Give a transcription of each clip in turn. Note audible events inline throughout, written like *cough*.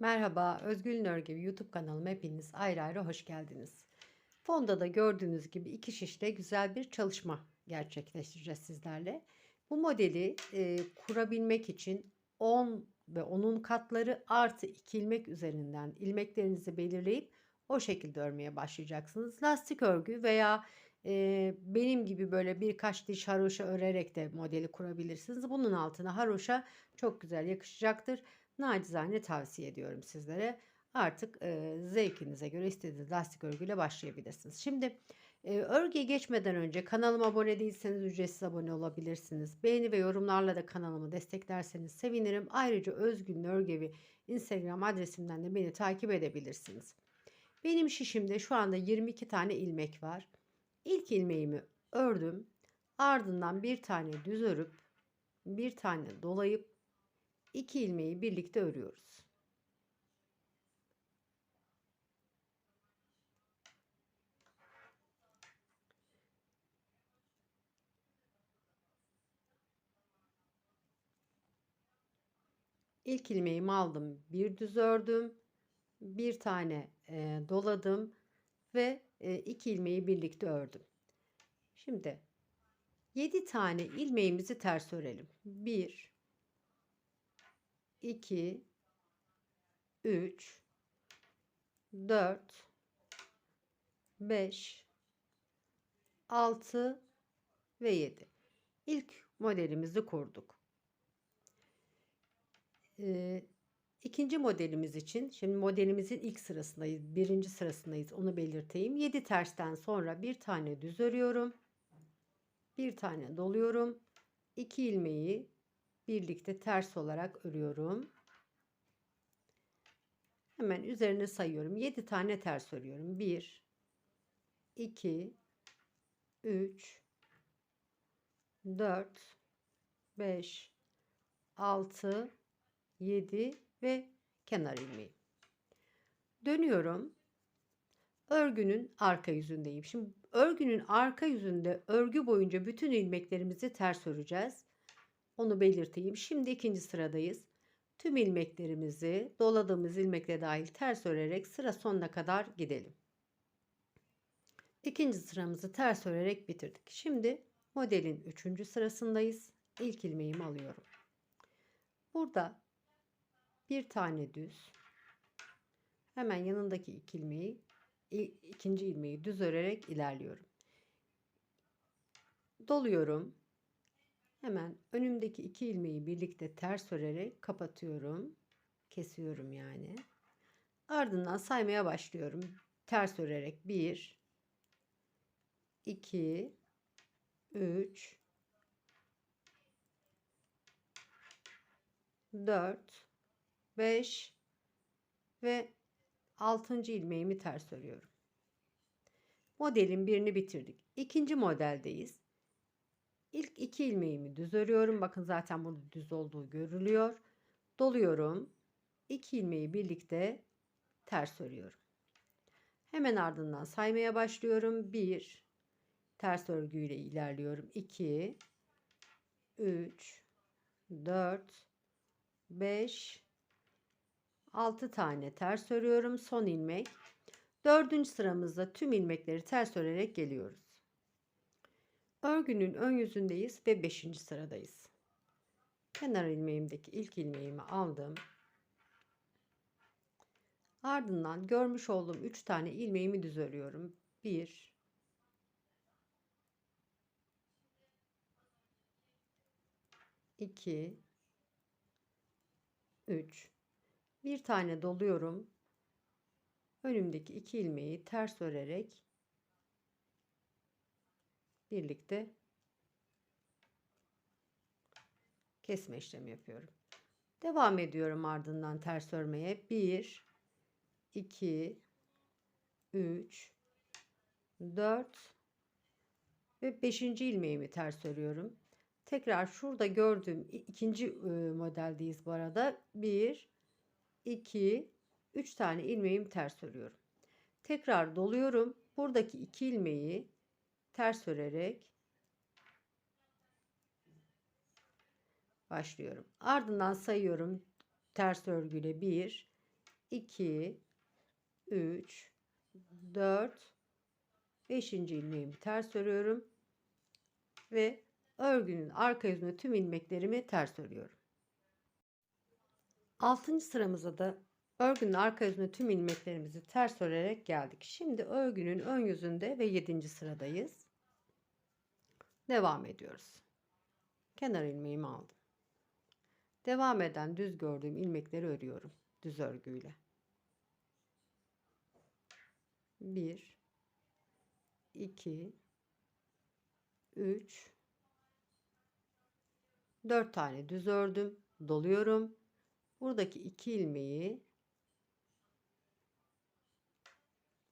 Merhaba, Özgül Örgü YouTube kanalıma hepiniz ayrı ayrı hoş geldiniz. Fonda da gördüğünüz gibi iki şişle güzel bir çalışma gerçekleştireceğiz sizlerle. Bu modeli e, kurabilmek için 10 ve onun katları artı 2 ilmek üzerinden ilmeklerinizi belirleyip o şekilde örmeye başlayacaksınız. Lastik örgü veya e, benim gibi böyle birkaç diş haroşa örerek de modeli kurabilirsiniz. Bunun altına haroşa çok güzel yakışacaktır. Nacizane tavsiye ediyorum sizlere. Artık e, zevkinize göre istediğiniz lastik örgüyle başlayabilirsiniz. Şimdi e, örgüye geçmeden önce kanalıma abone değilseniz ücretsiz abone olabilirsiniz. Beğeni ve yorumlarla da kanalımı desteklerseniz sevinirim. Ayrıca Özgün Örgevi Instagram adresimden de beni takip edebilirsiniz. Benim şişimde şu anda 22 tane ilmek var. İlk ilmeğimi ördüm. Ardından bir tane düz örüp bir tane dolayıp iki ilmeği birlikte örüyoruz. İlk ilmeğimi aldım, bir düz ördüm, bir tane e, doladım ve e, iki ilmeği birlikte ördüm. Şimdi 7 tane ilmeğimizi ters örelim. 1 2 3 4 5 6 ve 7. İlk modelimizi kurduk. Ee, ikinci modelimiz için şimdi modelimizin ilk sırasındayız. Birinci sırasındayız. Onu belirteyim. 7 tersten sonra bir tane düz örüyorum. Bir tane doluyorum. 2 ilmeği birlikte ters olarak örüyorum. Hemen üzerine sayıyorum. 7 tane ters örüyorum. 1 2 3 4 5 6 7 ve kenar ilmeği. Dönüyorum. Örgünün arka yüzündeyim. Şimdi örgünün arka yüzünde örgü boyunca bütün ilmeklerimizi ters öreceğiz. Onu belirteyim. Şimdi ikinci sıradayız. Tüm ilmeklerimizi doladığımız ilmekle dahil ters örerek sıra sonuna kadar gidelim. İkinci sıramızı ters örerek bitirdik. Şimdi modelin üçüncü sırasındayız. İlk ilmeğimi alıyorum. Burada bir tane düz hemen yanındaki iki ilmeği ikinci ilmeği düz örerek ilerliyorum. Doluyorum. Hemen önümdeki iki ilmeği birlikte ters örerek kapatıyorum. Kesiyorum yani. Ardından saymaya başlıyorum. Ters örerek 1 2 3 4 5 ve 6. ilmeğimi ters örüyorum. Modelin birini bitirdik. İkinci modeldeyiz. İlk iki ilmeğimi düz örüyorum. Bakın zaten burada düz olduğu görülüyor. Doluyorum. İki ilmeği birlikte ters örüyorum. Hemen ardından saymaya başlıyorum. 1 ters örgüyle ilerliyorum. 2 3 4 5 6 tane ters örüyorum. Son ilmek. Dördüncü sıramızda tüm ilmekleri ters örerek geliyoruz. Örgünün ön yüzündeyiz ve 5. sıradayız. Kenar ilmeğimdeki ilk ilmeğimi aldım. Ardından görmüş olduğum 3 tane ilmeğimi düz örüyorum. 1 2 3 bir tane doluyorum. Önümdeki iki ilmeği ters örerek birlikte kesme işlemi yapıyorum. Devam ediyorum ardından ters örmeye. 1 2 3 4 ve 5. ilmeğimi ters örüyorum. Tekrar şurada gördüğüm ikinci modeldeyiz bu arada. 1 2 3 tane ilmeğimi ters örüyorum. Tekrar doluyorum. Buradaki iki ilmeği ters örerek başlıyorum. Ardından sayıyorum ters örgüyle 1 2 3 4 5. ilmeğimi ters örüyorum ve örgünün arka yüzüne tüm ilmeklerimi ters örüyorum. 6. sıramıza da örgünün arka yüzüne tüm ilmeklerimizi ters örerek geldik. Şimdi örgünün ön yüzünde ve 7. sıradayız. Devam ediyoruz. Kenar ilmeğimi aldım. Devam eden düz gördüğüm ilmekleri örüyorum düz örgüyle. 1 2 3 4 tane düz ördüm. Doluyorum. Buradaki iki ilmeği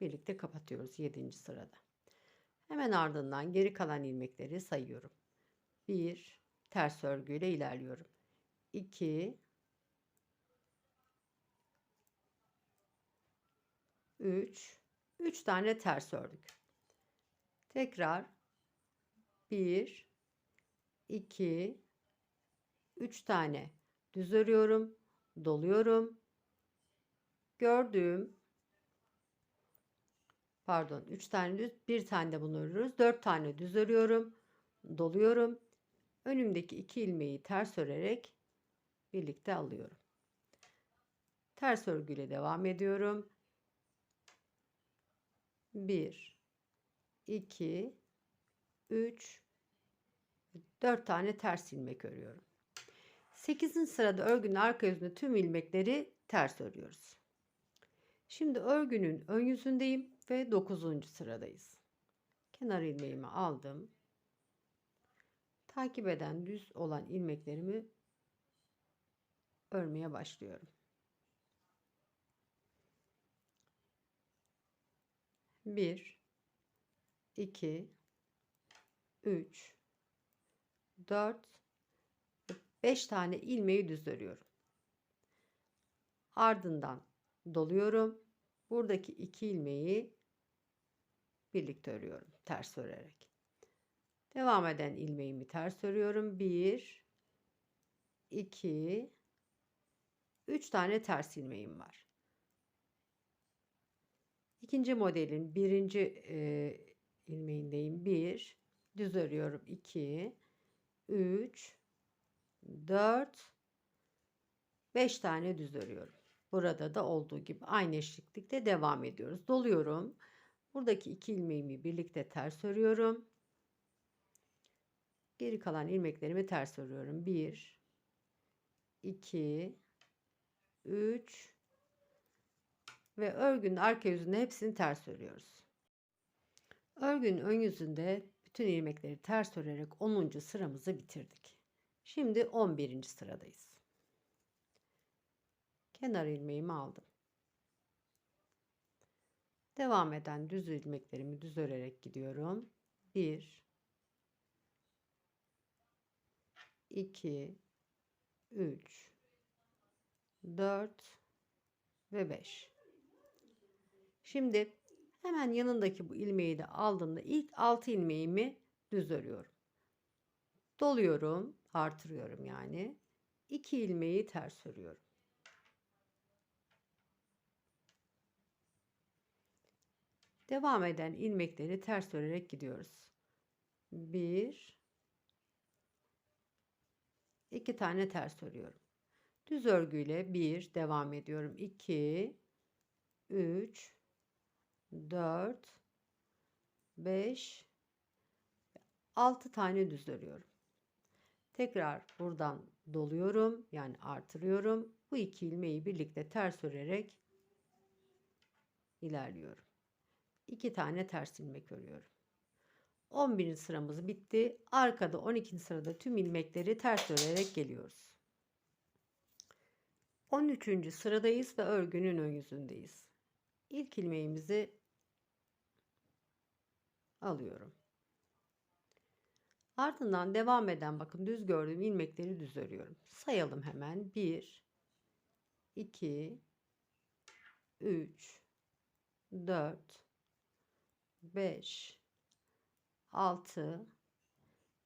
birlikte kapatıyoruz 7. sırada. Hemen ardından geri kalan ilmekleri sayıyorum. 1 ters örgüyle ilerliyorum. 2 3 3 tane ters ördük. Tekrar 1 2 3 tane düz örüyorum, doluyorum. Gördüğüm pardon 3 tane düz, bir tane de bunu örüyoruz. 4 tane düz örüyorum, doluyorum. Önümdeki iki ilmeği ters örerek birlikte alıyorum. Ters örgüyle devam ediyorum. 1 2 3 4 tane ters ilmek örüyorum. 8. sırada örgünün arka yüzünde tüm ilmekleri ters örüyoruz. Şimdi örgünün ön yüzündeyim ve 9. sıradayız. Kenar ilmeğimi aldım. Takip eden düz olan ilmeklerimi örmeye başlıyorum. 1 2 3 4 5 tane ilmeği düz örüyorum. Ardından doluyorum. Buradaki iki ilmeği birlikte örüyorum ters örerek. Devam eden ilmeğimi ters örüyorum. 1 2 3 tane ters ilmeğim var. İkinci modelin birinci e, ilmeğindeyim. 1 düz örüyorum. 2 3 4 5 tane düz örüyorum. Burada da olduğu gibi aynı eşliklikte devam ediyoruz. Doluyorum. Buradaki iki ilmeğimi birlikte ters örüyorum. Geri kalan ilmeklerimi ters örüyorum. 1 2 3 ve örgünün arka yüzünde hepsini ters örüyoruz. Örgünün ön yüzünde bütün ilmekleri ters örerek 10. sıramızı bitirdik. Şimdi 11. sıradayız. Kenar ilmeğimi aldım. Devam eden düz ilmeklerimi düz örerek gidiyorum. 1 2 3 4 ve 5 Şimdi hemen yanındaki bu ilmeği de aldığımda ilk 6 ilmeğimi düz örüyorum. Doluyorum, artırıyorum yani. 2 ilmeği ters örüyorum. Devam eden ilmekleri ters örerek gidiyoruz. 1 2 tane ters örüyorum. Düz örgüyle 1 devam ediyorum. 2 3 4 5 6 tane düz örüyorum. Tekrar buradan doluyorum. Yani artırıyorum. Bu iki ilmeği birlikte ters örerek ilerliyorum. 2 tane ters ilmek örüyorum. 11. sıramız bitti. Arkada 12. sırada tüm ilmekleri ters örerek geliyoruz. 13. sıradayız ve örgünün ön yüzündeyiz. İlk ilmeğimizi alıyorum. Ardından devam eden bakın düz gördüğüm ilmekleri düz örüyorum. Sayalım hemen. 1 2 3 4 5 6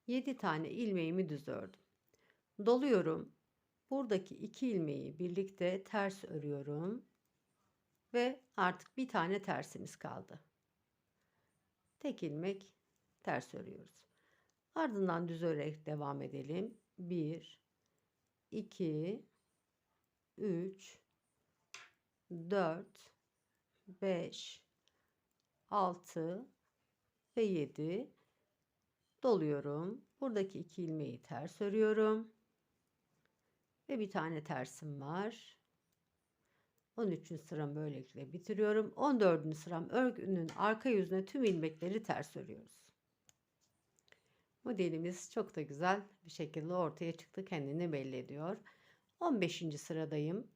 7 tane ilmeğimi düz ördüm. Doluyorum. Buradaki iki ilmeği birlikte ters örüyorum ve artık bir tane tersimiz kaldı. Tek ilmek ters örüyoruz. Ardından düz örerek devam edelim. 1 2 3 4 5 6 ve 7 doluyorum. Buradaki iki ilmeği ters örüyorum. Ve bir tane tersim var. 13. sıram böylelikle bitiriyorum. 14. sıram örgünün arka yüzüne tüm ilmekleri ters örüyoruz. Modelimiz çok da güzel bir şekilde ortaya çıktı. Kendini belli ediyor. 15. sıradayım.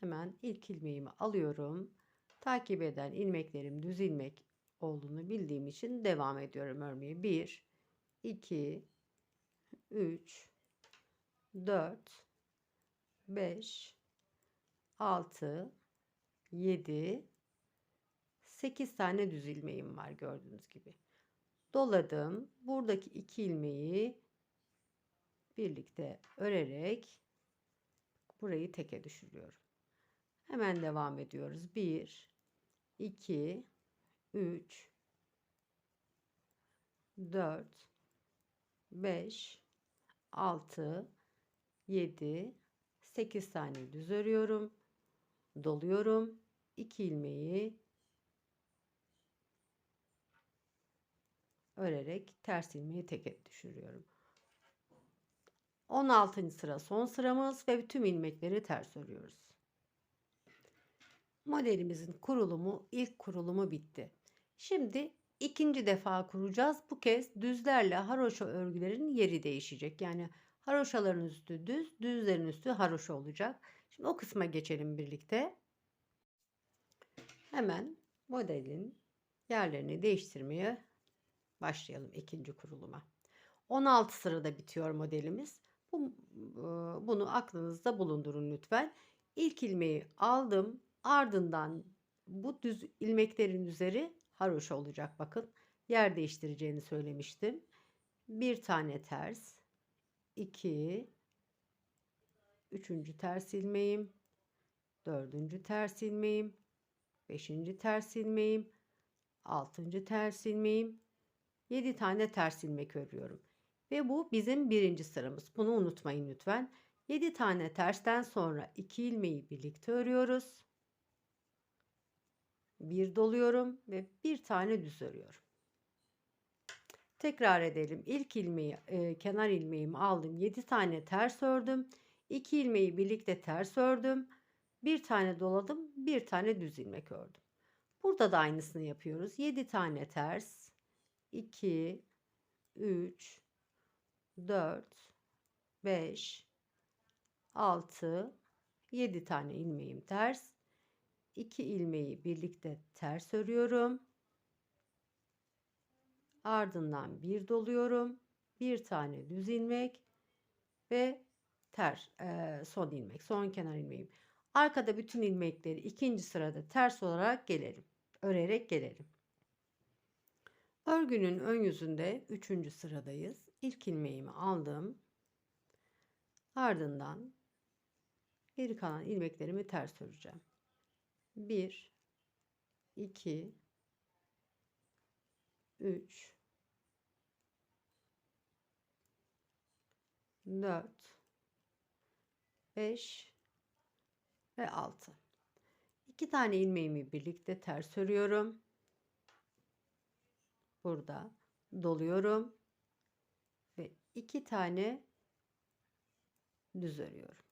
Hemen ilk ilmeğimi alıyorum. Takip eden ilmeklerim düz ilmek olduğunu bildiğim için devam ediyorum örmeye. 1 2 3 4 5 6 7 8 tane düz ilmeğim var gördüğünüz gibi. Doladım. Buradaki iki ilmeği birlikte örerek burayı teke düşürüyorum. Hemen devam ediyoruz. 1 2 3 4 5 6 7 8 tane düz örüyorum. Doluyorum. 2 ilmeği örerek ters ilmeği teke düşürüyorum. 16. sıra son sıramız ve tüm ilmekleri ters örüyoruz. Modelimizin kurulumu ilk kurulumu bitti. Şimdi ikinci defa kuracağız. Bu kez düzlerle haroşa örgülerin yeri değişecek. Yani haroşaların üstü düz, düzlerin üstü haroşa olacak. Şimdi o kısma geçelim birlikte. Hemen modelin yerlerini değiştirmeye başlayalım ikinci kuruluma. 16 sırada bitiyor modelimiz. Bu, bunu aklınızda bulundurun lütfen. İlk ilmeği aldım. Ardından bu düz ilmeklerin üzeri haroşa olacak bakın. Yer değiştireceğini söylemiştim. Bir tane ters. 2 üçüncü ters ilmeğim. Dördüncü ters ilmeğim. Beşinci ters ilmeğim. Altıncı ters ilmeğim. 7 tane ters ilmek örüyorum. Ve bu bizim birinci sıramız. Bunu unutmayın lütfen. 7 tane tersten sonra 2 ilmeği birlikte örüyoruz. Bir doluyorum ve bir tane düz örüyorum. Tekrar edelim. İlk ilmeği e, kenar ilmeğimi aldım. 7 tane ters ördüm. 2 ilmeği birlikte ters ördüm. Bir tane doladım. Bir tane düz ilmek ördüm. Burada da aynısını yapıyoruz. 7 tane ters. 2 3 4 5 6 7 tane ilmeğim ters. 2 ilmeği birlikte ters örüyorum. Ardından bir doluyorum. Bir tane düz ilmek ve ters e, son ilmek, son kenar ilmeğim. Arkada bütün ilmekleri ikinci sırada ters olarak gelelim. Örerek gelelim. Örgünün ön yüzünde üçüncü sıradayız. İlk ilmeğimi aldım. Ardından geri kalan ilmeklerimi ters öreceğim. 1 2 3 4 5 ve 6 2 tane ilmeğimi birlikte ters örüyorum. Burada doluyorum ve iki tane düz örüyorum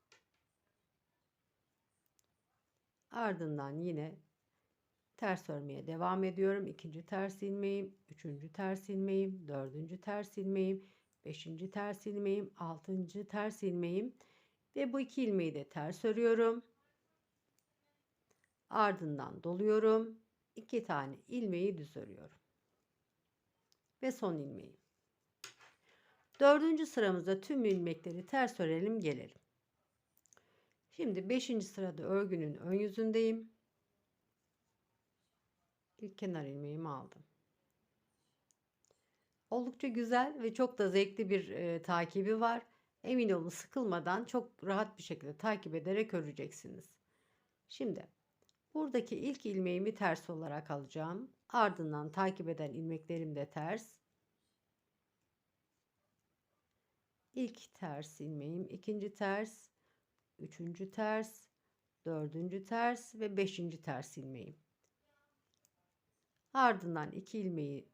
ardından yine ters örmeye devam ediyorum ikinci ters ilmeğim üçüncü ters ilmeğim dördüncü ters ilmeğim beşinci ters ilmeğim altıncı ters ilmeğim ve bu iki ilmeği de ters örüyorum ardından doluyorum iki tane ilmeği düz örüyorum ve son ilmeği. Dördüncü sıramızda tüm ilmekleri ters örelim gelelim. Şimdi beşinci sırada örgünün ön yüzündeyim. İlk kenar ilmeğimi aldım. Oldukça güzel ve çok da zevkli bir e, takibi var. Emin olun sıkılmadan çok rahat bir şekilde takip ederek öreceksiniz. Şimdi Buradaki ilk ilmeğimi ters olarak alacağım. Ardından takip eden ilmeklerim de ters. İlk ters ilmeğim, ikinci ters, üçüncü ters, dördüncü ters ve beşinci ters ilmeğim. Ardından iki ilmeği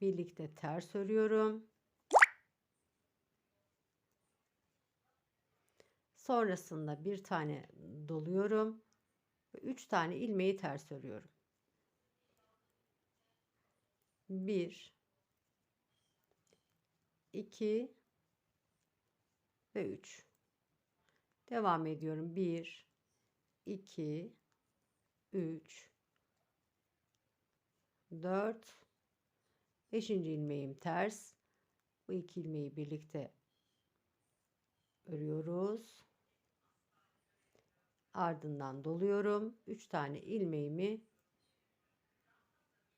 birlikte ters örüyorum. Sonrasında bir tane doluyorum ve üç tane ilmeği ters örüyorum. Bir, iki ve üç. Devam ediyorum. Bir, iki, üç, dört, beşinci ilmeğim ters. Bu iki ilmeği birlikte örüyoruz. Ardından doluyorum. 3 tane ilmeğimi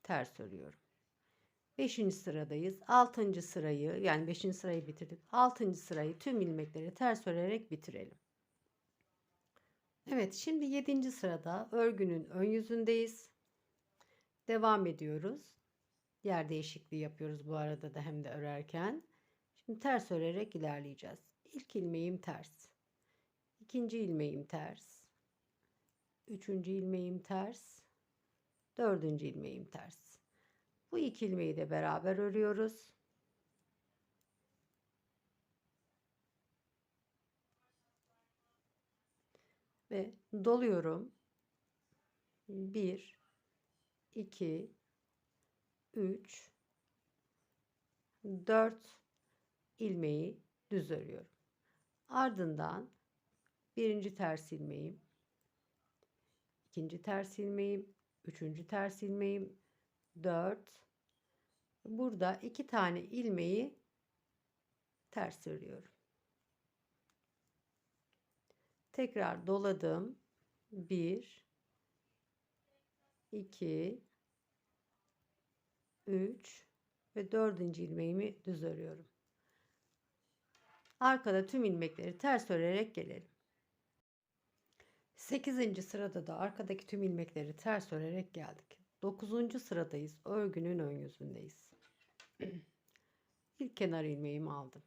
ters örüyorum. 5. sıradayız. 6. sırayı yani 5. sırayı bitirdik. 6. sırayı tüm ilmekleri ters örerek bitirelim. Evet şimdi 7. sırada örgünün ön yüzündeyiz. Devam ediyoruz. Yer değişikliği yapıyoruz bu arada da hem de örerken. Şimdi ters örerek ilerleyeceğiz. İlk ilmeğim ters. İkinci ilmeğim ters. Üçüncü ilmeğim ters. Dördüncü ilmeğim ters. Bu iki ilmeği de beraber örüyoruz. Ve doluyorum. Bir, iki, üç, dört ilmeği düz örüyorum. Ardından birinci ters ilmeğim, ikinci ters ilmeğim, üçüncü ters ilmeğim, dört. Burada iki tane ilmeği ters örüyorum. Tekrar doladım. Bir, iki, üç ve dördüncü ilmeğimi düz örüyorum. Arkada tüm ilmekleri ters örerek gelelim. 8. sırada da arkadaki tüm ilmekleri ters örerek geldik. 9. sıradayız. Örgünün ön yüzündeyiz. İlk kenar ilmeğimi aldım.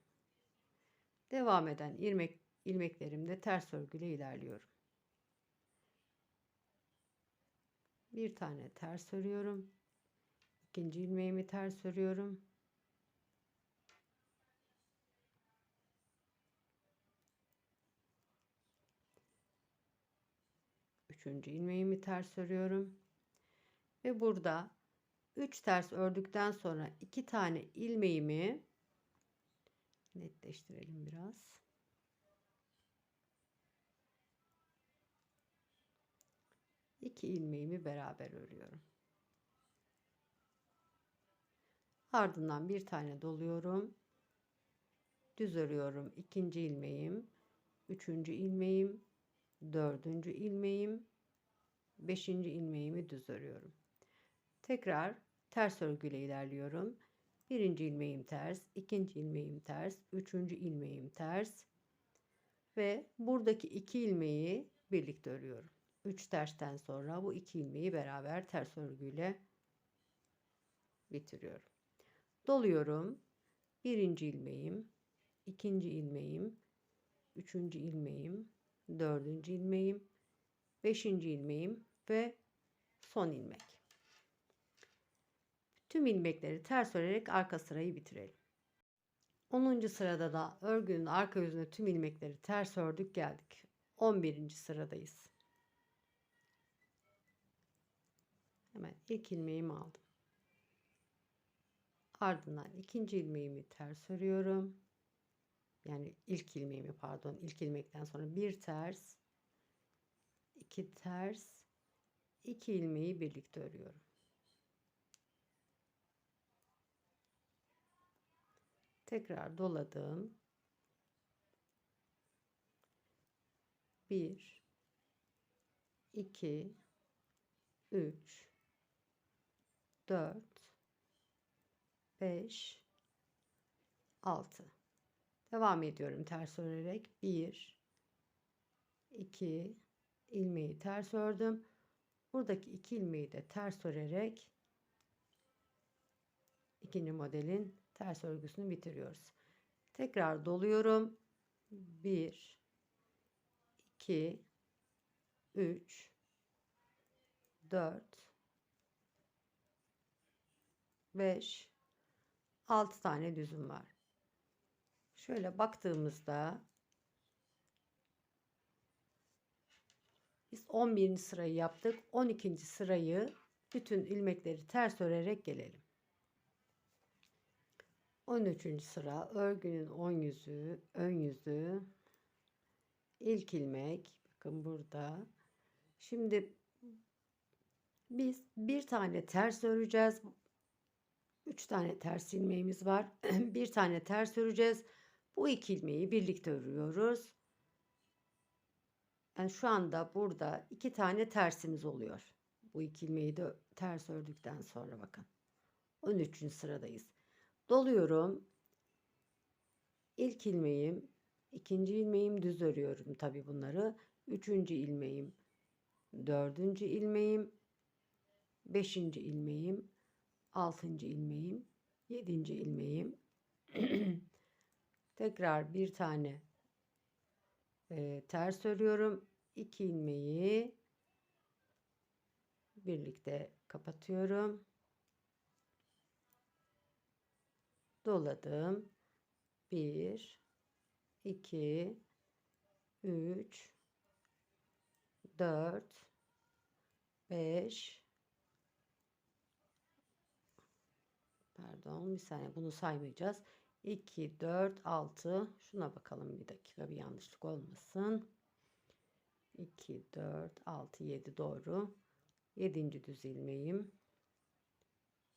Devam eden ilmek ilmeklerimde ters örgüyle ilerliyorum. Bir tane ters örüyorum. İkinci ilmeğimi ters örüyorum. Üçüncü ilmeğimi ters örüyorum. Ve burada 3 ters ördükten sonra 2 tane ilmeğimi netleştirelim biraz. İki ilmeğimi beraber örüyorum. Ardından bir tane doluyorum. Düz örüyorum. ikinci ilmeğim, üçüncü ilmeğim, dördüncü ilmeğim, beşinci ilmeğimi düz örüyorum. Tekrar ters örgüyle ilerliyorum. Birinci ilmeğim ters, ikinci ilmeğim ters, üçüncü ilmeğim ters ve buradaki iki ilmeği birlikte örüyorum. Üç tersten sonra bu iki ilmeği beraber ters örgüyle bitiriyorum. Doluyorum. Birinci ilmeğim, ikinci ilmeğim, üçüncü ilmeğim, dördüncü ilmeğim, beşinci ilmeğim ve son ilmek. Tüm ilmekleri ters örerek arka sırayı bitirelim. 10. sırada da örgünün arka yüzüne tüm ilmekleri ters ördük geldik. 11. sıradayız. Hemen ilk ilmeğimi aldım. Ardından ikinci ilmeğimi ters örüyorum. Yani ilk ilmeğimi pardon ilk ilmekten sonra bir ters, iki ters, iki ilmeği birlikte örüyorum. Tekrar doladım. Bir, iki, üç, dört, beş, altı. Devam ediyorum ters örerek. Bir, iki, ilmeği ters ördüm. Buradaki iki ilmeği de ters örerek ikinci modelin ters örgüsünü bitiriyoruz. Tekrar doluyorum. 1 2 3 4 5 6 tane düzüm var. Şöyle baktığımızda biz 11. sırayı yaptık. 12. sırayı bütün ilmekleri ters örerek gelelim. 13. sıra örgünün ön yüzü, ön yüzü, ilk ilmek bakın burada. Şimdi biz bir tane ters öreceğiz. Üç tane ters ilmeğimiz var. *clears throat* bir tane ters öreceğiz. Bu iki ilmeği birlikte örüyoruz. Yani şu anda burada iki tane tersimiz oluyor. Bu iki ilmeği de ters ördükten sonra bakın. 13. sıradayız. Doluyorum. İlk ilmeğim, ikinci ilmeğim düz örüyorum tabi bunları. Üçüncü ilmeğim, dördüncü ilmeğim, beşinci ilmeğim, altıncı ilmeğim, yedinci ilmeğim. *clears throat* Tekrar bir tane e, ters örüyorum. İki ilmeği birlikte kapatıyorum. Doladım. 1 2 3 4 5 Pardon bir saniye bunu saymayacağız. 2, 4, 6. Şuna bakalım bir dakika bir yanlışlık olmasın. 2, 4, 6, 7 doğru. 7. düz ilmeğim.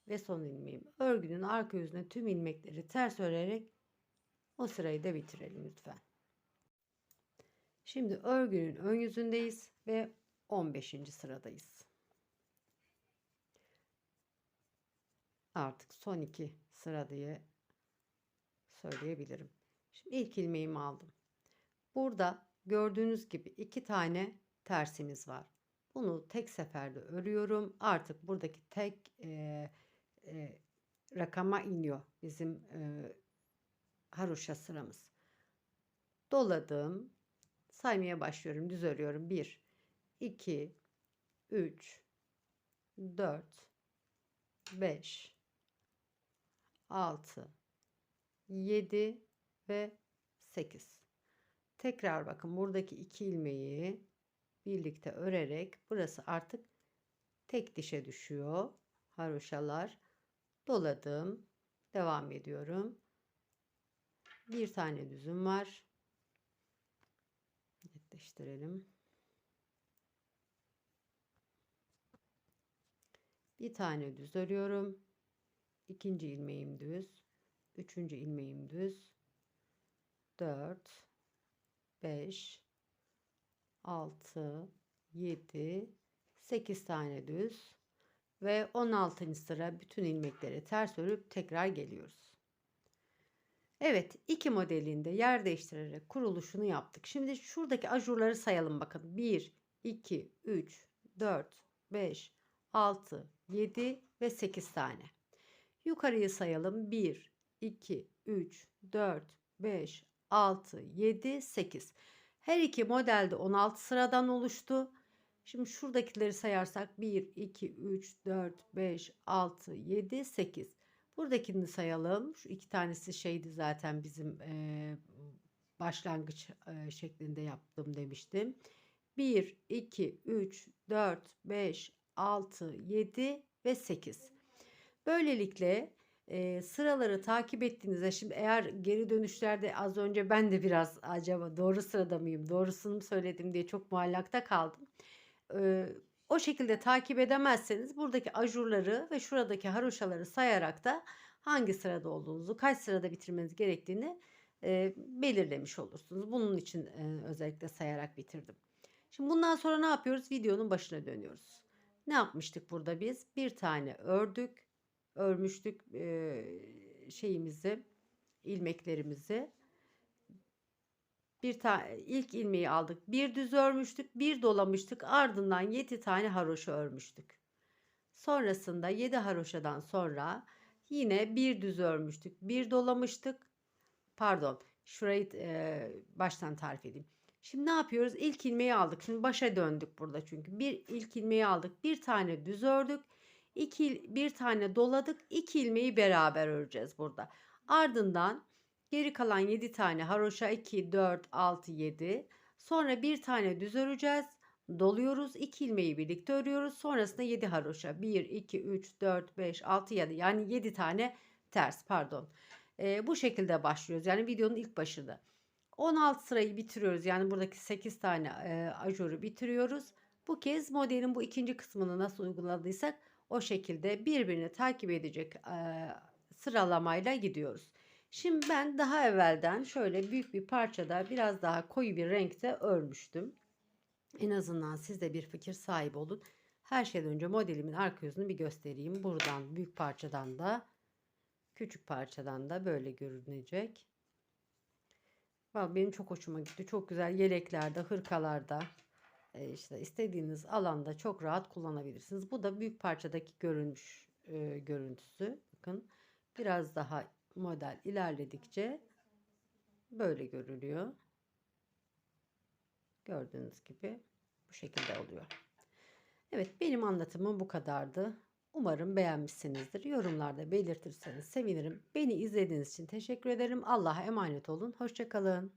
Ve son ilmeğim. Örgünün arka yüzüne tüm ilmekleri ters örerek o sırayı da bitirelim lütfen. Şimdi örgünün ön yüzündeyiz ve 15. sıradayız. Artık son iki sıra diye söyleyebilirim. Şimdi ilk ilmeğimi aldım. Burada gördüğünüz gibi iki tane tersimiz var. Bunu tek seferde örüyorum. Artık buradaki tek e, e, rakama iniyor bizim e, haroşa sıramız. Doladım. Saymaya başlıyorum. Düz örüyorum. 1, 2, 3, 4, 5, 6, 7 ve 8. Tekrar bakın buradaki iki ilmeği birlikte örerek burası artık tek dişe düşüyor. Haroşalar doladım. Devam ediyorum. Bir tane düzüm var. Netleştirelim. Bir tane düz örüyorum. İkinci ilmeğim düz. Üçüncü ilmeğim düz. 4 5 6 7 8 tane düz ve 16. sıra bütün ilmekleri ters örüp tekrar geliyoruz. Evet, iki modelinde yer değiştirerek kuruluşunu yaptık. Şimdi şuradaki ajurları sayalım bakın. 1, 2, 3, 4, 5, 6, 7 ve 8 tane. Yukarıyı sayalım. 1, 2, 3, 4, 5, 6, 7, 8. Her iki modelde 16 sıradan oluştu. Şimdi şuradakileri sayarsak 1, 2, 3, 4, 5, 6, 7, 8. Buradakini sayalım. Şu iki tanesi şeydi zaten bizim e, başlangıç e, şeklinde yaptım demiştim. 1, 2, 3, 4, 5, 6, 7 ve 8. Böylelikle e, sıraları takip ettiğinizde şimdi eğer geri dönüşlerde az önce ben de biraz acaba doğru sırada mıyım doğrusunu mu söyledim diye çok muallakta kaldım. E, o şekilde takip edemezseniz buradaki ajurları ve şuradaki haroşaları sayarak da hangi sırada olduğunuzu, kaç sırada bitirmeniz gerektiğini e, belirlemiş olursunuz. Bunun için e, özellikle sayarak bitirdim. Şimdi bundan sonra ne yapıyoruz? Videonun başına dönüyoruz. Ne yapmıştık burada biz? Bir tane ördük, örmüştük e, şeyimizi, ilmeklerimizi. Bir tane ilk ilmeği aldık. Bir düz örmüştük, bir dolamıştık. Ardından 7 tane haroşa örmüştük. Sonrasında 7 haroşadan sonra yine bir düz örmüştük. Bir dolamıştık. Pardon, şurayı e, baştan tarif edeyim. Şimdi ne yapıyoruz? İlk ilmeği aldık. Şimdi başa döndük burada çünkü. Bir ilk ilmeği aldık. Bir tane düz ördük. İki, bir tane doladık. İki ilmeği beraber öreceğiz burada. Ardından geri kalan 7 tane haroşa 2, 4, 6, 7. Sonra bir tane düz öreceğiz. Doluyoruz. 2 ilmeği birlikte örüyoruz. Sonrasında 7 haroşa. 1, 2, 3, 4, 5, 6, 7. Yani 7 tane ters pardon. Ee, bu şekilde başlıyoruz. Yani videonun ilk başında. 16 sırayı bitiriyoruz. Yani buradaki 8 tane e, ajoru bitiriyoruz. Bu kez modelin bu ikinci kısmını nasıl uyguladıysak o şekilde birbirini takip edecek sıralamayla gidiyoruz. Şimdi ben daha evvelden şöyle büyük bir parçada biraz daha koyu bir renkte örmüştüm. En azından siz de bir fikir sahibi olun. Her şeyden önce modelimin arka yüzünü bir göstereyim. Buradan büyük parçadan da küçük parçadan da böyle görünecek. Vallahi benim çok hoşuma gitti. Çok güzel yeleklerde, hırkalarda işte istediğiniz alanda çok rahat kullanabilirsiniz. Bu da büyük parçadaki görünüş e, görüntüsü. Bakın biraz daha model ilerledikçe böyle görülüyor. Gördüğünüz gibi bu şekilde oluyor. Evet benim anlatımım bu kadardı. Umarım beğenmişsinizdir. Yorumlarda belirtirseniz sevinirim. Beni izlediğiniz için teşekkür ederim. Allah'a emanet olun. Hoşçakalın.